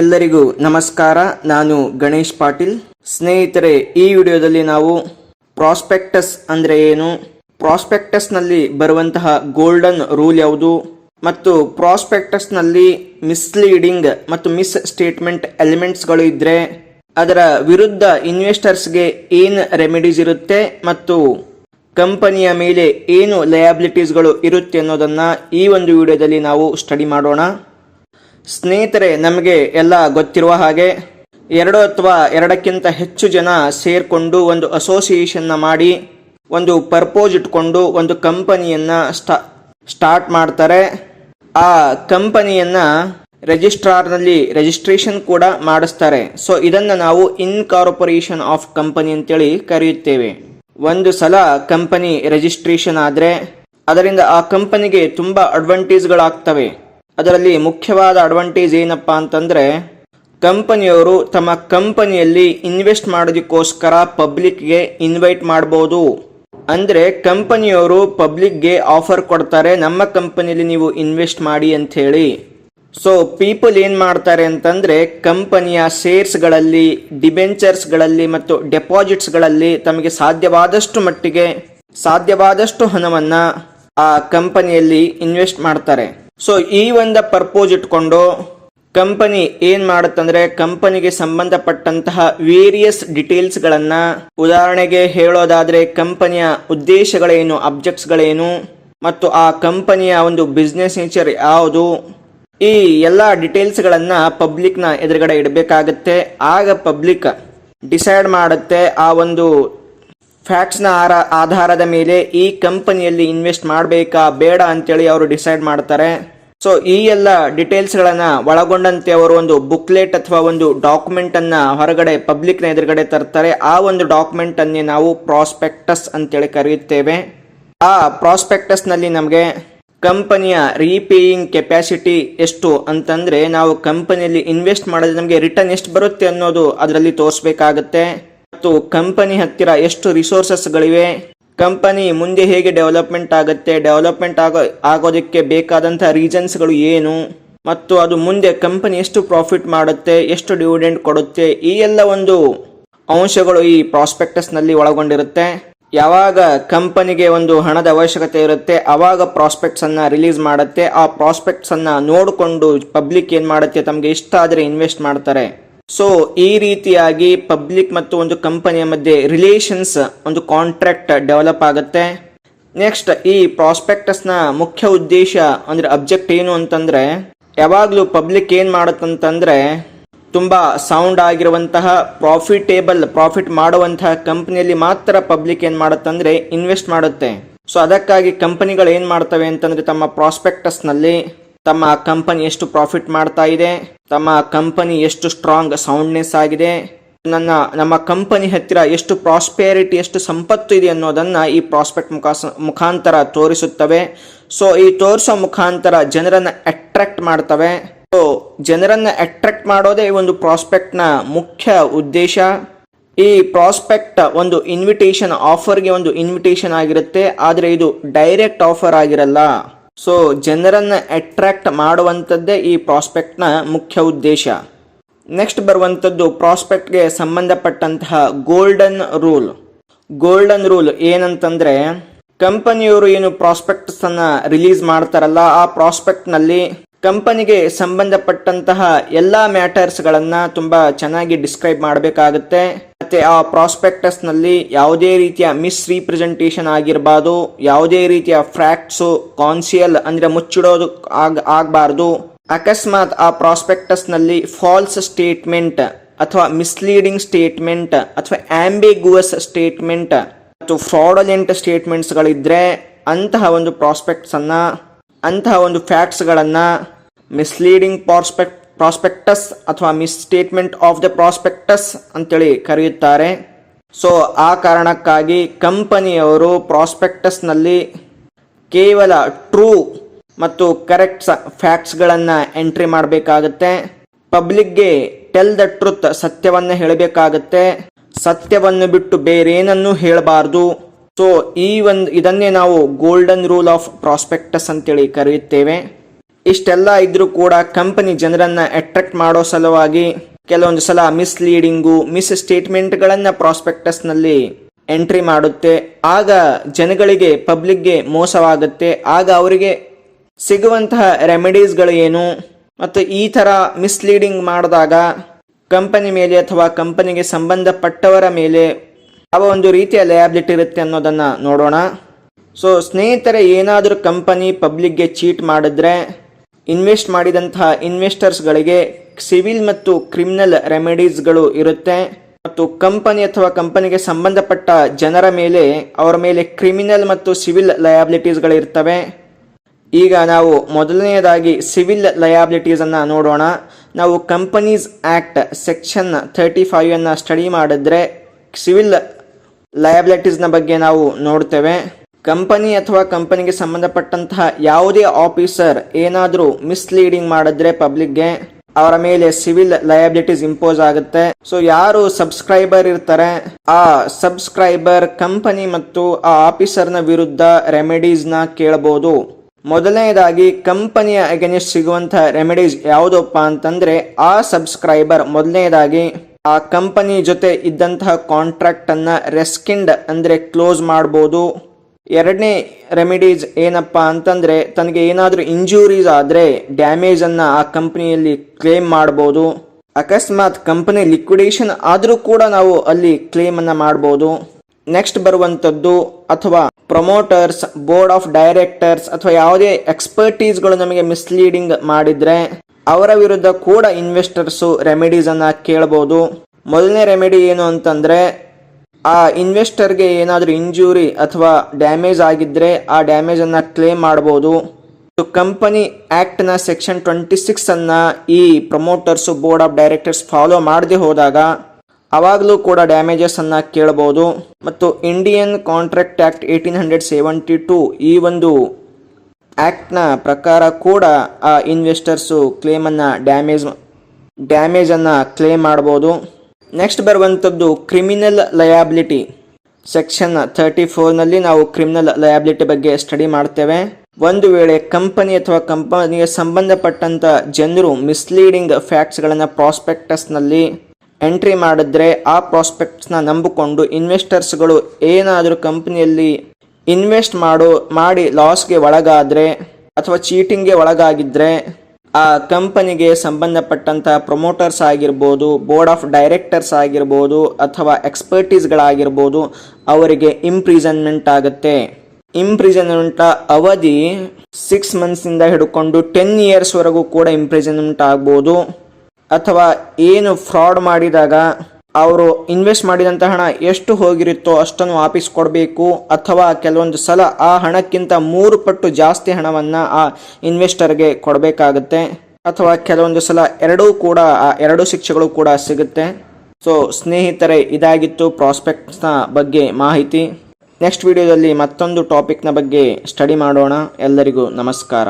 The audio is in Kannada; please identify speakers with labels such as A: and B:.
A: ಎಲ್ಲರಿಗೂ ನಮಸ್ಕಾರ. ನಾನು ಗಣೇಶ್ ಪಾಟೀಲ್. ಸ್ನೇಹಿತರೆ, ಈ ವಿಡಿಯೋದಲ್ಲಿ ನಾವು ಪ್ರಾಸ್ಪೆಕ್ಟಸ್ ಅಂದರೆ ಏನು? ಪ್ರಾಸ್ಪೆಕ್ಟಸ್ನಲ್ಲಿ ಬರುವಂತಹ ಗೋಲ್ಡನ್ ರೂಲ್ ಯಾವುದು? ಮತ್ತು ಪ್ರಾಸ್ಪೆಕ್ಟಸ್ನಲ್ಲಿ ಮಿಸ್ಲೀಡಿಂಗ್ ಮತ್ತು ಮಿಸ್ ಸ್ಟೇಟ್ಮೆಂಟ್ ಎಲಿಮೆಂಟ್ಸ್ಗಳು ಇದ್ದರೆ ಅದರ ವಿರುದ್ಧ ಇನ್ವೆಸ್ಟರ್ಸ್ಗೆ ಏನು ರೆಮಿಡೀಸ್ ಇರುತ್ತೆ ಮತ್ತು ಕಂಪನಿಯ ಮೇಲೆ ಏನು ಲಯಾಬಿಲಿಟೀಸ್ಗಳು ಇರುತ್ತೆ ಅನ್ನೋದನ್ನು ಈ ಒಂದು ವಿಡಿಯೋದಲ್ಲಿ ನಾವು ಸ್ಟಡಿ ಮಾಡೋಣ. ಸ್ನೇಹಿತರೆ, ನಮಗೆ ಎಲ್ಲ ಗೊತ್ತಿರುವ ಹಾಗೆ ಎರಡು ಅಥವಾ ಎರಡಕ್ಕಿಂತ ಹೆಚ್ಚು ಜನ ಸೇರಿಕೊಂಡು ಒಂದು ಅಸೋಸಿಯೇಷನ್ನ ಮಾಡಿ, ಒಂದು ಪರ್ಪೋಸ್ ಇಟ್ಕೊಂಡು ಒಂದು ಕಂಪನಿಯನ್ನು ಸ್ಟಾ ಸ್ಟಾರ್ಟ್ ಮಾಡ್ತಾರೆ. ಆ ಕಂಪನಿಯನ್ನು ರಿಜಿಸ್ಟ್ರಾರ್ನಲ್ಲಿ ರಿಜಿಸ್ಟ್ರೇಷನ್ ಕೂಡ ಮಾಡಿಸ್ತಾರೆ. ಸೊ ಇದನ್ನು ನಾವು ಇನ್ಕಾರ್ಪೊರೇಷನ್ ಆಫ್ ಕಂಪನಿ ಅಂತೇಳಿ ಕರೆಯುತ್ತೇವೆ. ಒಂದು ಸಲ ಕಂಪನಿ ರಿಜಿಸ್ಟ್ರೇಷನ್ ಆದರೆ, ಅದರಿಂದ ಆ ಕಂಪನಿಗೆ ತುಂಬ ಅಡ್ವಾಂಟೇಜ್ಗಳಾಗ್ತವೆ ಅದರಲ್ಲಿ ಮುಖ್ಯವಾದ ಅಡ್ವಾಂಟೇಜ್ ಏನಪ್ಪ ಅಂತಂದರೆ, ಕಂಪನಿಯವರು ತಮ್ಮ ಕಂಪನಿಯಲ್ಲಿ ಇನ್ವೆಸ್ಟ್ ಮಾಡೋದಕ್ಕೋಸ್ಕರ ಪಬ್ಲಿಕ್ಗೆ ಇನ್ವೈಟ್ ಮಾಡ್ಬೋದು. ಅಂದರೆ ಕಂಪನಿಯವರು ಪಬ್ಲಿಕ್ಗೆ ಆಫರ್ ಕೊಡ್ತಾರೆ, ನಮ್ಮ ಕಂಪನಿಯಲ್ಲಿ ನೀವು ಇನ್ವೆಸ್ಟ್ ಮಾಡಿ ಅಂತ ಹೇಳಿ ಸೊ ಪೀಪಲ್ ಏನು ಮಾಡ್ತಾರೆ ಅಂತಂದರೆ, ಕಂಪನಿಯ ಶೇರ್ಸ್ಗಳಲ್ಲಿ ಡಿಬೆಂಚರ್ಸ್ಗಳಲ್ಲಿ ಮತ್ತು ಡೆಪಾಸಿಟ್ಸ್ಗಳಲ್ಲಿ ತಮಗೆ ಸಾಧ್ಯವಾದಷ್ಟು ಮಟ್ಟಿಗೆ, ಸಾಧ್ಯವಾದಷ್ಟು ಹಣವನ್ನು ಆ ಕಂಪನಿಯಲ್ಲಿ ಇನ್ವೆಸ್ಟ್ ಮಾಡ್ತಾರೆ. ಸೊ ಈ ಒಂದು ಪರ್ಪೋಸ್ ಇಟ್ಕೊಂಡು ಕಂಪನಿ ಏನ್ ಮಾಡುತ್ತಂದ್ರೆ ಕಂಪನಿಗೆ ಸಂಬಂಧಪಟ್ಟಂತಹ ವೇರಿಯಸ್ ಡಿಟೇಲ್ಸ್ ಗಳನ್ನ ಉದಾಹರಣೆಗೆ ಹೇಳೋದಾದ್ರೆ ಕಂಪನಿಯ ಉದ್ದೇಶಗಳೇನು ಅಬ್ಜೆಕ್ಟ್ಸ್ಗಳೇನು ಮತ್ತು ಆ ಕಂಪನಿಯ ಒಂದು ಬಿಸ್ನೆಸ್ ನೇಚರ್ ಯಾವುದು, ಈ ಎಲ್ಲ ಪಬ್ಲಿಕ್ ಪಬ್ಲಿಕ್ನ ಎದುರುಗಡೆ ಇಡಬೇಕಾಗತ್ತೆ. ಆಗ ಪಬ್ಲಿಕ್ ಡಿಸೈಡ್ ಮಾಡುತ್ತೆ ಆ ಒಂದು ಫ್ಯಾಕ್ಟ್ಸ್ನ ಆರ, ಆಧಾರದ ಮೇಲೆ ಈ ಕಂಪನಿಯಲ್ಲಿ ಇನ್ವೆಸ್ಟ್ ಮಾಡಬೇಕಾ ಬೇಡ ಅಂತೇಳಿ ಅವರು ಡಿಸೈಡ್ ಮಾಡ್ತಾರೆ. ಸೊ, ಈ ಎಲ್ಲ ಡಿಟೇಲ್ಸ್ಗಳನ್ನು ಒಳಗೊಂಡಂತೆ ಅವರು ಒಂದು ಬುಕ್ಲೆಟ್ ಅಥವಾ ಒಂದು ಡಾಕ್ಯುಮೆಂಟನ್ನು ಹೊರಗಡೆ, ಪಬ್ಲಿಕ್ನ ಎದುರುಗಡೆ ತರ್ತಾರೆ. ಆ ಒಂದು ಡಾಕ್ಯುಮೆಂಟನ್ನೇ ನಾವು ಪ್ರಾಸ್ಪೆಕ್ಟಸ್ ಅಂತೇಳಿ ಕರೆಯುತ್ತೇವೆ. ಆ ಪ್ರಾಸ್ಪೆಕ್ಟಸ್ನಲ್ಲಿ ನಮಗೆ ಕಂಪನಿಯ ರೀಪೇಯಿಂಗ್ ಕೆಪ್ಯಾಸಿಟಿ ಎಷ್ಟು ಅಂತಂದರೆ ನಾವು ಕಂಪನಿಯಲ್ಲಿ ಇನ್ವೆಸ್ಟ್ ಮಾಡಿದ್ರೆ ನಮಗೆ ರಿಟರ್ನ್ ಎಷ್ಟು ಬರುತ್ತೆ ಅನ್ನೋದು ಅದರಲ್ಲಿ ತೋರಿಸ್ಬೇಕಾಗತ್ತೆ. ಮತ್ತು ಕಂಪನಿ ಹತ್ತಿರ ಎಷ್ಟು ರಿಸೋರ್ಸಸ್ಗಳಿವೆ ಕಂಪನಿ ಮುಂದೆ ಹೇಗೆ ಡೆವಲಪ್ಮೆಂಟ್ ಆಗುತ್ತೆ? ಡೆವಲಪ್ಮೆಂಟ್ ಆಗೋ, ಆಗೋದಕ್ಕೆ ಬೇಕಾದಂಥ ರೀಸನ್ಸ್ಗಳು ಏನು? ಮತ್ತು ಅದು ಮುಂದೆ ಕಂಪನಿ ಎಷ್ಟು ಪ್ರಾಫಿಟ್ ಮಾಡುತ್ತೆ? ಎಷ್ಟು ಡಿವಿಡೆಂಡ್ ಕೊಡುತ್ತೆ? ಈ ಎಲ್ಲ ಒಂದು ಅಂಶಗಳು ಈ ಪ್ರಾಸ್ಪೆಕ್ಟಸ್ನಲ್ಲಿ ಒಳಗೊಂಡಿರುತ್ತೆ. ಯಾವಾಗ ಕಂಪನಿಗೆ ಒಂದು ಹಣದ ಅವಶ್ಯಕತೆ ಇರುತ್ತೆ ಆವಾಗ ಪ್ರಾಸ್ಪೆಕ್ಟ್ಸನ್ನು ರಿಲೀಸ್ ಮಾಡುತ್ತೆ. ಆ ಪ್ರಾಸ್ಪೆಕ್ಟ್ಸನ್ನು ನೋಡಿಕೊಂಡು ಪಬ್ಲಿಕ್ ಏನು ಮಾಡುತ್ತೆ? ತಮಗೆ ಇಷ್ಟ ಆದರೆ ಇನ್ವೆಸ್ಟ್ ಮಾಡ್ತಾರೆ. ಸೊ ಈ ರೀತಿಯಾಗಿ ಪಬ್ಲಿಕ್ ಮತ್ತು ಒಂದು ಕಂಪನಿಯ ಮಧ್ಯೆ ರಿಲೇಷನ್ಸ್ ಒಂದು ಕಾಂಟ್ರಾಕ್ಟ್ ಡೆವಲಪ್ ಆಗುತ್ತೆ. ನೆಕ್ಸ್ಟ್ ಈ ಪ್ರಾಸ್ಪೆಕ್ಟಸ್ನ ಮುಖ್ಯ ಉದ್ದೇಶ, ಅಂದ್ರೆ ಅಬ್ಜೆಕ್ಟ್ ಏನು ಅಂತಂದ್ರೆ, ಯಾವಾಗಲೂ ಪಬ್ಲಿಕ್ ಏನು ಮಾಡುತ್ತಂತಂದರೆ, ತುಂಬ ಸೌಂಡ್ ಆಗಿರುವಂತಹ ಪ್ರಾಫಿಟೇಬಲ್ ಪ್ರಾಫಿಟ್ ಮಾಡುವಂತಹ ಕಂಪನಿಯಲ್ಲಿ ಮಾತ್ರ ಪಬ್ಲಿಕ್ ಏನು ಮಾಡುತ್ತಂದ್ರೆ ಇನ್ವೆಸ್ಟ್ ಮಾಡುತ್ತೆ. ಸೊ ಅದಕ್ಕಾಗಿ ಕಂಪನಿಗಳು ಏನು ಮಾಡ್ತವೆ ಅಂತಂದ್ರೆ, ತಮ್ಮ ಪ್ರಾಸ್ಪೆಕ್ಟಸ್ನಲ್ಲಿ ತಮ್ಮ ಕಂಪನಿ ಎಷ್ಟು ಪ್ರಾಫಿಟ್ ಮಾಡ್ತಾ ಇದೆ, ತಮ್ಮ ಕಂಪನಿ ಎಷ್ಟು ಸ್ಟ್ರಾಂಗ್ ಸೌಂಡ್ನೆಸ್ ಆಗಿದೆ, ನನ್ನ, ನಮ್ಮ ಕಂಪನಿ ಹತ್ತಿರ ಎಷ್ಟು ಪ್ರಾಸ್ಪೆರಿಟಿ, ಎಷ್ಟು ಸಂಪತ್ತು ಇದೆ ಅನ್ನೋದನ್ನು ಈ ಪ್ರಾಸ್ಪೆಕ್ಟ್ ಮುಖಾಸ ಮುಖಾಂತರ ತೋರಿಸುತ್ತವೆ. ಸೊ, ಈ ತೋರಿಸೋ ಮುಖಾಂತರ ಜನರನ್ನು ಅಟ್ರಾಕ್ಟ್ ಮಾಡ್ತವೆ. ಸೊ, ಜನರನ್ನು ಅಟ್ರಾಕ್ಟ್ ಮಾಡೋದೇ ಒಂದು ಪ್ರಾಸ್ಪೆಕ್ಟ್ನ ಮುಖ್ಯ ಉದ್ದೇಶ. ಈ ಪ್ರಾಸ್ಪೆಕ್ಟ್ ಒಂದು ಇನ್ವಿಟೇಷನ್, ಆಫರ್ಗೆ ಒಂದು ಇನ್ವಿಟೇಷನ್ ಆಗಿರುತ್ತೆ, ಆದರೆ ಇದು ಡೈರೆಕ್ಟ್ ಆಫರ್ ಆಗಿರಲ್ಲ. ಸೊ ಜನರನ್ನ ಅಟ್ರ್ಯಾಕ್ಟ್ ಮಾಡುವಂಥದ್ದೇ ಈ ಪ್ರಾಸ್ಪೆಕ್ಟ್ನ ಮುಖ್ಯ ಉದ್ದೇಶ. ನೆಕ್ಸ್ಟ್ ಬರುವಂಥದ್ದು ಪ್ರಾಸ್ಪೆಕ್ಟ್ಗೆ ಸಂಬಂಧಪಟ್ಟಂತಹ ಗೋಲ್ಡನ್ ರೂಲ್ ಗೋಲ್ಡನ್ ರೂಲ್ ಏನಂತಂದರೆ, ಕಂಪನಿಯವರು ಏನು ಪ್ರಾಸ್ಪೆಕ್ಟ್ಸನ್ನು ರಿಲೀಸ್ ಮಾಡ್ತಾರಲ್ಲ, ಆ ಪ್ರಾಸ್ಪೆಕ್ಟ್ನಲ್ಲಿ ಕಂಪನಿಗೆ ಸಂಬಂಧಪಟ್ಟಂತಹ ಎಲ್ಲ ಮ್ಯಾಟರ್ಸ್ಗಳನ್ನು ತುಂಬಾ ಚೆನ್ನಾಗಿ ಡಿಸ್ಕ್ರೈಬ್ ಮಾಡಬೇಕಾಗುತ್ತೆ. ಮತ್ತೆ ಆ ಪ್ರಾಸ್ಪೆಕ್ಟಸ್ನಲ್ಲಿ ಯಾವುದೇ ರೀತಿಯ ಮಿಸ್ ರೀಪ್ರೆಸೆಂಟೇಷನ್ ಆಗಿರಬಾರ್ದು, ಯಾವುದೇ ರೀತಿಯ ಫ್ರಾಕ್ಟ್ಸ್ ಕಾನ್ಸಿಯಲ್ ಅಂದ್ರೆ ಮುಚ್ಚಿಡೋದು ಆಗ, ಆಗಬಾರ್ದು. ಅಕಸ್ಮಾತ್ ಆ ಪ್ರಾಸ್ಪೆಕ್ಟಸ್ನಲ್ಲಿ ಫಾಲ್ಸ್ ಸ್ಟೇಟ್ಮೆಂಟ್ ಅಥವಾ ಮಿಸ್ಲೀಡಿಂಗ್ ಸ್ಟೇಟ್ಮೆಂಟ್ ಅಥವಾ ಆಂಬಿಗುವಸ್ ಸ್ಟೇಟ್ಮೆಂಟ್ ಮತ್ತು ಫ್ರಾಡಲೆಂಟ್ ಸ್ಟೇಟ್ಮೆಂಟ್ಸ್ಗಳಿದ್ರೆ ಅಂತಹ ಒಂದು ಪ್ರಾಸ್ಪೆಕ್ಟ್ಸ್ ಅನ್ನ ಅಂತಹ ಒಂದು ಫ್ಯಾಕ್ಟ್ಸ್ಗಳನ್ನು ಮಿಸ್ಲೀಡಿಂಗ್ ಪ್ರಾಸ್ಪೆಕ್ಟ್ ಪ್ರಾಸ್ಪೆಕ್ಟಸ್ ಅಥವಾ misstatement of the prospectus ಅಂತೇಳಿ ಕರೆಯುತ್ತಾರೆ. ಸೊ ಆ ಕಾರಣಕ್ಕಾಗಿ ಕಂಪನಿಯವರು ಪ್ರಾಸ್ಪೆಕ್ಟಸ್ನಲ್ಲಿ ಕೇವಲ ಟ್ರೂ ಮತ್ತು ಕರೆಕ್ಟ್ ಫ್ಯಾಕ್ಟ್ಸ್ಗಳನ್ನು ಎಂಟ್ರಿ ಮಾಡಬೇಕಾಗತ್ತೆ. ಪಬ್ಲಿಕ್ಗೆ ಟೆಲ್ ದ ಟ್ರೂತ್ ಸತ್ಯವನ್ನು ಹೇಳಬೇಕಾಗುತ್ತೆ. ಸತ್ಯವನ್ನು ಬಿಟ್ಟು ಬೇರೇನನ್ನೂ ಹೇಳಬಾರ್ದು. ಸೊ ಈ ಒಂದು ಇದನ್ನೇ ನಾವು ಗೋಲ್ಡನ್ ರೂಲ್ ಆಫ್ ಪ್ರಾಸ್ಪೆಕ್ಟಸ್ ಅಂತೇಳಿ ಕರೆಯುತ್ತೇವೆ. ಇಷ್ಟೆಲ್ಲ ಇದ್ರೂ ಕೂಡ ಕಂಪನಿ ಜನರನ್ನ ಅಟ್ರಾಕ್ಟ್ ಮಾಡೋ ಸಲುವಾಗಿ ಕೆಲವೊಂದು ಸಲ ಮಿಸ್ಲೀಡಿಂಗು ಮಿಸ್ ಸ್ಟೇಟ್ಮೆಂಟ್ಗಳನ್ನು ಪ್ರಾಸ್ಪೆಕ್ಟಸ್ನಲ್ಲಿ ಎಂಟ್ರಿ ಮಾಡುತ್ತೆ. ಆಗ ಜನಗಳಿಗೆ ಪಬ್ಲಿಕ್ಗೆ ಮೋಸವಾಗುತ್ತೆ. ಆಗ ಅವರಿಗೆ ಸಿಗುವಂತಹ ರೆಮಿಡೀಸ್ಗಳು ಏನು? ಮತ್ತು ಈ ಥರ ಮಿಸ್ಲೀಡಿಂಗ್ ಮಾಡಿದಾಗ ಕಂಪನಿ ಮೇಲೆ ಅಥವಾ ಕಂಪನಿಗೆ ಸಂಬಂಧಪಟ್ಟವರ ಮೇಲೆ ಯಾವ ಒಂದು ರೀತಿಯ ಲಯಾಬಿಲಿಟಿ ಇರುತ್ತೆ ಅನ್ನೋದನ್ನು ನೋಡೋಣ. ಸೊ ಸ್ನೇಹಿತರೆ, ಏನಾದರೂ ಕಂಪನಿ ಪಬ್ಲಿಕ್ಗೆ ಚೀಟ್ ಮಾಡಿದ್ರೆ ಇನ್ವೆಸ್ಟ್ ಮಾಡಿದಂತಹ ಇನ್ವೆಸ್ಟರ್ಸ್ಗಳಿಗೆ ಸಿವಿಲ್ ಮತ್ತು ಕ್ರಿಮಿನಲ್ ರೆಮಿಡೀಸ್ಗಳು ಇರುತ್ತೆ ಮತ್ತು ಕಂಪನಿ ಅಥವಾ ಕಂಪನಿಗೆ ಸಂಬಂಧಪಟ್ಟ ಜನರ ಮೇಲೆ, ಅವರ ಮೇಲೆ ಕ್ರಿಮಿನಲ್ ಮತ್ತು ಸಿವಿಲ್ ಲಯಾಬಿಲಿಟೀಸ್ಗಳಿರ್ತವೆ ಈಗ ನಾವು ಮೊದಲನೆಯದಾಗಿ ಸಿವಿಲ್ ಲಯಾಬಿಲಿಟೀಸನ್ನು ನೋಡೋಣ. ನಾವು ಕಂಪನೀಸ್ ಆಕ್ಟ್ ಸೆಕ್ಷನ್ ತರ್ಟಿ ಫೈವನ್ನು ಸ್ಟಡಿ ಮಾಡಿದ್ರೆ ಸಿವಿಲ್ ಲಯಾಬಿಲಿಟೀಸ್ನ ಬಗ್ಗೆ ನಾವು ನೋಡ್ತೇವೆ. ಕಂಪನಿ ಅಥವಾ ಕಂಪನಿಗೆ ಸಂಬಂಧಪಟ್ಟಂತಹ ಯಾವುದೇ ಆಫೀಸರ್ ಏನಾದರೂ ಮಿಸ್ಲೀಡಿಂಗ್ ಮಾಡಿದ್ರೆ ಪಬ್ಲಿಕ್ಗೆ ಅವರ ಮೇಲೆ ಸಿವಿಲ್ ಲಯಬಿಲಿಟೀಸ್ ಇಂಪೋಸ್ ಆಗುತ್ತೆ. ಸೊ, ಯಾರು ಸಬ್ಸ್ಕ್ರೈಬರ್ ಇರ್ತಾರೆ, ಆ ಸಬ್ಸ್ಕ್ರೈಬರ್ ಕಂಪನಿ ಮತ್ತು ಆ ಆಫೀಸರ್ನ ವಿರುದ್ಧ ರೆಮಿಡೀಸ್ನ ಕೇಳಬಹುದು ಮೊದಲನೇದಾಗಿ, ಕಂಪನಿಯ ಅಗೇನಿಸ್ಟ್ ಸಿಗುವಂತಹ ರೆಮಿಡೀಸ್ ಯಾವುದಪ್ಪ ಅಂತಂದ್ರೆ, ಆ ಸಬ್ಸ್ಕ್ರೈಬರ್ ಮೊದಲನೇದಾಗಿ, ಆ ಕಂಪನಿ ಜೊತೆ ಇದ್ದಂತಹ ಕಾಂಟ್ರಾಕ್ಟ್ ಅನ್ನ ರೆಸ್ಕಿಂಡ್ ಅಂದ್ರೆ ಕ್ಲೋಸ್ ಮಾಡಬಹುದು ಎರಡನೇ ರೆಮಿಡೀಸ್ ಏನಪ್ಪ ಅಂತಂದರೆ, ತನಗೆ ಏನಾದರೂ ಇಂಜುರೀಸ್ ಆದರೆ ಡ್ಯಾಮೇಜನ್ನು ಆ ಕಂಪ್ನಿಯಲ್ಲಿ ಕ್ಲೇಮ್ ಮಾಡ್ಬೋದು. ಅಕಸ್ಮಾತ್ ಕಂಪನಿ ಲಿಕ್ವಿಡೇಷನ್ ಆದರೂ ಕೂಡ ನಾವು ಅಲ್ಲಿ ಕ್ಲೇಮನ್ನು ಮಾಡ್ಬೋದು. ನೆಕ್ಸ್ಟ್ ಬರುವಂಥದ್ದು, ಅಥವಾ ಪ್ರಮೋಟರ್ಸ್ ಬೋರ್ಡ್ ಆಫ್ ಡೈರೆಕ್ಟರ್ಸ್ ಅಥವಾ ಯಾವುದೇ ಎಕ್ಸ್ಪರ್ಟೀಸ್ಗಳು ನಮಗೆ ಮಿಸ್ಲೀಡಿಂಗ್ ಮಾಡಿದರೆ, ಅವರ ವಿರುದ್ಧ ಕೂಡ ಇನ್ವೆಸ್ಟರ್ಸು ರೆಮಿಡೀಸನ್ನು ಕೇಳ್ಬೋದು. ಮೊದಲನೇ ರೆಮಿಡಿ ಏನು ಅಂತಂದ್ರೆ ಆ ಇನ್ವೆಸ್ಟರ್ಗೆ ಏನಾದರೂ ಇಂಜುರಿ ಅಥವಾ ಡ್ಯಾಮೇಜ್ ಆಗಿದ್ದರೆ ಆ ಡ್ಯಾಮೇಜನ್ನು ಕ್ಲೇಮ್ ಮಾಡಬಹುದು ಕಂಪನಿ ಆ್ಯಕ್ಟ್ನ ಸೆಕ್ಷನ್ ಟ್ವೆಂಟಿ ಸಿಕ್ಸನ್ನು ಈ promoters board of directors follow ಮಾಡದೆ ಹೋದಾಗ ಅವಾಗಲೂ ಕೂಡ ಡ್ಯಾಮೇಜಸ್ಸನ್ನು ಕೇಳ್ಬೋದು. ಮತ್ತು Indian contract act eighteen hundred seventy two ಈ ಒಂದು ಆ್ಯಕ್ಟ್ನ ಪ್ರಕಾರ ಕೂಡ ಆ ಇನ್ವೆಸ್ಟರ್ಸು ಕ್ಲೇಮನ್ನು ಡ್ಯಾಮೇಜ್ ಡ್ಯಾಮೇಜನ್ನು ಕ್ಲೇಮ್ ಮಾಡ್ಬೋದು. ನೆಕ್ಸ್ಟ್ ಬರುವಂಥದ್ದು ಕ್ರಿಮಿನಲ್ ಲಯಾಬಿಲಿಟಿ ಸೆಕ್ಷನ್ ತರ್ಟಿ ಫೋರ್ನಲ್ಲಿ ನಾವು ಕ್ರಿಮಿನಲ್ ಲಯಾಬಿಲಿಟಿ ಬಗ್ಗೆ ಸ್ಟಡಿ ಮಾಡ್ತೇವೆ. ಒಂದು ವೇಳೆ ಕಂಪನಿ ಅಥವಾ ಕಂಪನಿಗೆ ಸಂಬಂಧಪಟ್ಟಂಥ ಜನರು ಮಿಸ್ಲೀಡಿಂಗ್ ಫ್ಯಾಕ್ಟ್ಸ್ಗಳನ್ನು ಪ್ರಾಸ್ಪೆಕ್ಟಸ್ನಲ್ಲಿ ಎಂಟ್ರಿ ಮಾಡಿದ್ರೆ ಆ ಪ್ರಾಸ್ಪೆಕ್ಟ್ಸ್ನ ನಂಬಿಕೊಂಡು ಇನ್ವೆಸ್ಟರ್ಸ್ಗಳು ಏನಾದರೂ ಕಂಪನಿಯಲ್ಲಿ ಇನ್ವೆಸ್ಟ್ ಮಾಡೋ, ಮಾಡಿ ಲಾಸ್ಗೆ ಒಳಗಾದರೆ ಅಥವಾ ಚೀಟಿಂಗ್ಗೆ ಒಳಗಾಗಿದ್ರೆ ಆ ಕಂಪನಿಗೆ ಸಂಬಂಧಪಟ್ಟಂತಹ ಪ್ರಮೋಟರ್ಸ್ ಆಗಿರ್ಬೋದು, ಬೋರ್ಡ್ ಆಫ್ ಡೈರೆಕ್ಟರ್ಸ್ ಆಗಿರ್ಬೋದು ಅಥವಾ ಎಕ್ಸ್ಪರ್ಟೀಸ್ಗಳಾಗಿರ್ಬೋದು ಅವರಿಗೆ ಇಂಪ್ರಿಸನ್ಮೆಂಟ್ ಆಗುತ್ತೆ. ಇಂಪ್ರಿಸನ್ಮೆಂಟ್ ಅವಧಿ ಸಿಕ್ಸ್ ಮಂತ್ಸಿಂದ ಹಿಡ್ಕೊಂಡು ಟೆನ್ ಇಯರ್ಸ್ವರೆಗೂ ಕೂಡ ಇಂಪ್ರಿಸನ್ಮೆಂಟ್ ಆಗ್ಬೋದು. ಅಥವಾ ಏನು ಫ್ರಾಡ್ ಮಾಡಿದಾಗ ಅವರು ಇನ್ವೆಸ್ಟ್ ಮಾಡಿದಂಥ ಹಣ ಎಷ್ಟು ಹೋಗಿರುತ್ತೋ ಅಷ್ಟನ್ನು ವಾಪಸ್ ಕೊಡಬೇಕು ಅಥವಾ ಕೆಲವೊಂದು ಸಲ ಆ ಹಣಕ್ಕಿಂತ ಮೂರು ಪಟ್ಟು ಜಾಸ್ತಿ ಹಣವನ್ನು ಆ ಇನ್ವೆಸ್ಟರ್ಗೆ ಕೊಡಬೇಕಾಗುತ್ತೆ ಅಥವಾ ಕೆಲವೊಂದು ಸಲ ಎರಡೂ ಕೂಡ, ಆ ಎರಡೂ ಶಿಕ್ಷೆಗಳು ಕೂಡ ಸಿಗುತ್ತೆ. ಸೊ ಸ್ನೇಹಿತರೆ, ಇದಾಗಿತ್ತು ಪ್ರಾಸ್ಪೆಕ್ಟ್ಸ್ನ ಬಗ್ಗೆ ಮಾಹಿತಿ. ನೆಕ್ಸ್ಟ್ ವಿಡಿಯೋದಲ್ಲಿ ಮತ್ತೊಂದು ಟಾಪಿಕ್ನ ಬಗ್ಗೆ ಸ್ಟಡಿ ಮಾಡೋಣ. ಎಲ್ಲರಿಗೂ ನಮಸ್ಕಾರ.